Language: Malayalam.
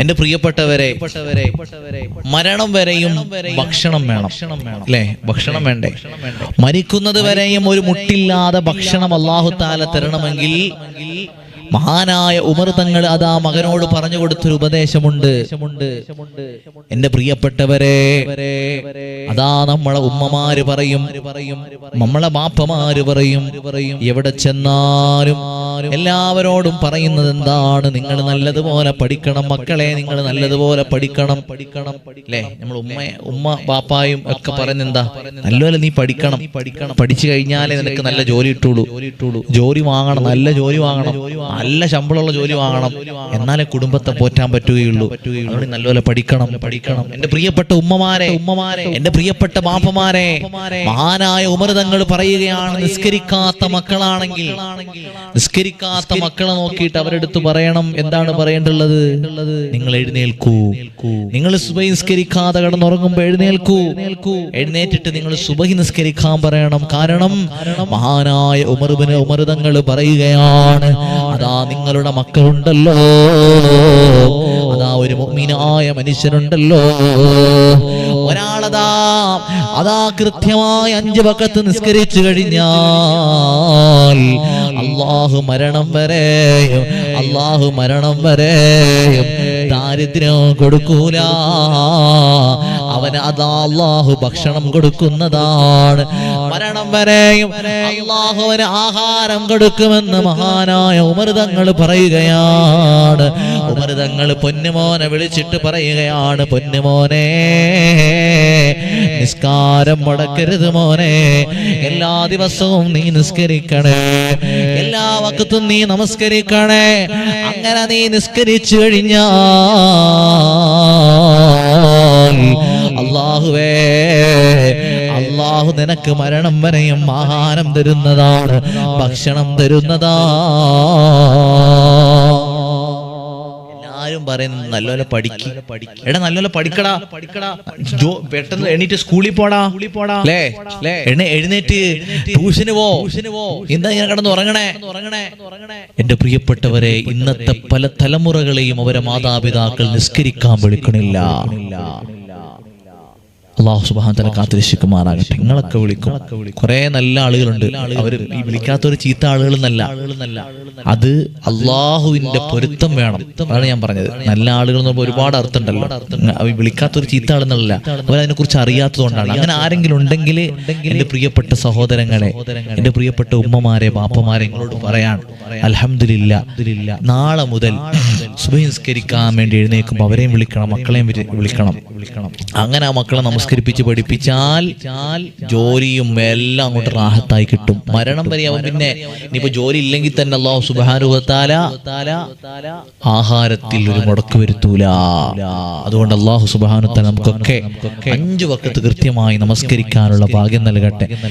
എന്റെ പ്രിയപ്പെട്ടവരെ മരണം വരെയും ഭക്ഷണം വേണം. അല്ലേ? ഭക്ഷണം വേണ്ടേ? മരിക്കുന്നത് വരെയും ഒരു മുട്ടില്ലാതെ ഭക്ഷണം അള്ളാഹു താല തരണമെങ്കിൽ മഹാനായ ഉമർ തങ്ങൾ അതാ മകനോട് പറഞ്ഞു കൊടുത്തൊരു ഉപദേശമുണ്ട്. എന്റെ പ്രിയപ്പെട്ടവരെ അതാ നമ്മളെ ഉമ്മമാര് പറയും നമ്മളെ ബാപ്പമാര് പറയും എവിടെ ചെന്നാലും എല്ലാവരോടും പറയുന്നത് എന്താണ്? നിങ്ങൾ നല്ലതുപോലെ പഠിക്കണം മക്കളെ നിങ്ങൾ നല്ലതുപോലെ പഠിക്കണം. പഠിക്കണം അല്ലേ നമ്മൾ ഉമ്മ ഉമ്മ ബാപ്പായും ഒക്കെ പറയുന്നെന്താ? നല്ലപോലെ നീ പഠിക്കണം. പഠിക്കണം പഠിച്ചു കഴിഞ്ഞാലേ നിനക്ക് നല്ല ജോലി ഇട്ടുള്ളൂ ജോലി വാങ്ങണം നല്ല ജോലി വാങ്ങണം. നല്ല ശമ്പളമുള്ള ജോലി വാങ്ങണം. എന്നാലേ കുടുംബത്തെ പോറ്റാൻ പറ്റുകയുള്ളൂ. അതുകൊണ്ട് നല്ലപോലെ പഠിക്കണം. പഠിക്കണം. എന്റെ പ്രിയപ്പെട്ട ഉമ്മമാരെ ഉമ്മമാരെ. എന്റെ പ്രിയപ്പെട്ട ബാപ്പമാരെ മഹാനായ ഉമർ തങ്ങൾ പറയുകയാണ്. നിസ്കരിക്കാത്ത മക്കളാണെങ്കിൽ. നിസ്കരിക്കാത്ത മക്കളെ നോക്കിയിട്ട് അവരെടുത്ത് പറയണം. എന്താണ് പറയേണ്ടുള്ളത് നിങ്ങൾ എഴുന്നേൽക്കൂ. നിങ്ങൾ സുബഹി നിസ്കരിക്കാതെ കിടന്നുറങ്ങുമ്പോ എഴുന്നേൽക്കൂ. എഴുന്നേറ്റിട്ട് നിങ്ങൾ സുബഹി നിസ്കരിക്കാൻ പറയണം. കാരണം മഹാനായ ഉമർബിന് ഉമർ തങ്ങൾ പറയുകയാണ് അതാ നിങ്ങളുടെ മക്കളുണ്ടല്ലോ. അതാ ഒരു മുഅ്മിനായ മനുഷ്യനുണ്ടല്ലോ. ഒരാളതാ അതാ കൃത്യമായി അഞ്ചു പക്കത്ത് നിസ്കരിച്ചു കഴിഞ്ഞാൽ അള്ളാഹു മരണം വരെയും അള്ളാഹു മരണം വരെ ദാരിദ്ര്യം കൊടുക്കൂല. അവന് അതാ അള്ളാഹു ഭക്ഷണം കൊടുക്കുന്നതാണ്. മരണം വരെയും അള്ളാഹുവിന് ആഹാരം കൊടുക്കുമെന്ന് മഹാനായ ഉമൃതങ്ങൾ പറയുകയാണ്. ഉമൃതങ്ങൾ പൊന്നുമോനെ വിളിച്ചിട്ട് പറയുകയാണ് പൊന്നുമോനെ നിസ്കാരം മുടക്കരുത് മോനെ. എല്ലാ ദിവസവും നീ നിസ്കരിക്കണേ. എല്ലാ വക്കത്തും നീ നമസ്കരിക്കണേ. അങ്ങനെ നീ നിസ്കരിച്ചു കഴിഞ്ഞാ അള്ളാഹുവേ അള്ളാഹു നിനക്ക് മരണം വരെയും ആഹാരം തരുന്നതാണ് ഭക്ഷണം തരുന്നതാ പറയുന്നത് നല്ലപോലെ പഠിക്ക്. എടാ നല്ലപോലെ പഠിക്കടാ. പെട്ടെന്ന് എണീറ്റ് സ്കൂളിൽ പോടാ. പോടാ എഴുന്നേറ്റ് ട്യൂഷന് പോ. എന്താ ഇങ്ങനെ കിടന്ന് ഉറങ്ങണേ ഉറങ്ങണേ? എന്റെ പ്രിയപ്പെട്ടവരെ ഇന്നത്തെ പല തലമുറകളെയും അവരെ മാതാപിതാക്കൾ നിസ്കരിക്കാൻ വിളിക്കണില്ല. അള്ളാഹു സുബാന്തനെ കാത്തിരക്ഷിക്കുമാറാകട്ടെ നിങ്ങളൊക്കെ വിളിക്കും. കുറെ നല്ല ആളുകളുണ്ട്. അവർ ഈ വിളിക്കാത്തൊരു ചീത്ത ആളുകൾ നല്ല അത് അള്ളാഹുവിന്റെ പൊരുത്തം വേണം. അതാണ് ഞാൻ പറഞ്ഞത്. നല്ല ആളുകൾ എന്ന് പറയുമ്പോൾ ഒരുപാട് അർത്ഥമുണ്ടല്ലോ. വിളിക്കാത്തൊരു ചീത്ത ആളെന്നല്ല അവരതിനെ കുറിച്ച് അറിയാത്തതുകൊണ്ടാണ്. അങ്ങനെ ആരെങ്കിലും ഉണ്ടെങ്കിൽ എന്റെ പ്രിയപ്പെട്ട സഹോദരങ്ങളെ എന്റെ പ്രിയപ്പെട്ട ഉമ്മമാരെ ബാപ്പമാരെ നിങ്ങളോട് പറയാൻ അലഹമില്ല നാളെ മുതൽ സുബഹിസ്കരിക്കാൻ വേണ്ടി എഴുന്നേൽക്കുമ്പോൾ അവരെയും വിളിക്കണം. മക്കളെയും വിളിക്കണം. വിളിക്കണം. അങ്ങനെ ആ മക്കളെ നമസ്കരിപ്പിച്ച് പഠിപ്പിച്ചാൽ ജോലിയും എല്ലാം അങ്ങോട്ട് റാഹത്തായി കിട്ടും. മരണം വരെ അവൻ പിന്നെ. ഇനിയിപ്പോ ജോലി ഇല്ലെങ്കിൽ തന്നെ അള്ളാഹു സുബാനുഹത്താല ആഹാരത്തിൽ ഒരു മുടക്ക് വരുത്തൂല. അതുകൊണ്ട് അള്ളാഹു സുബാനുത്താല നമുക്കൊക്കെ അഞ്ചു വക്കത്ത് കൃത്യമായി നമസ്കരിക്കാനുള്ള ഭാഗ്യം നൽകട്ടെ.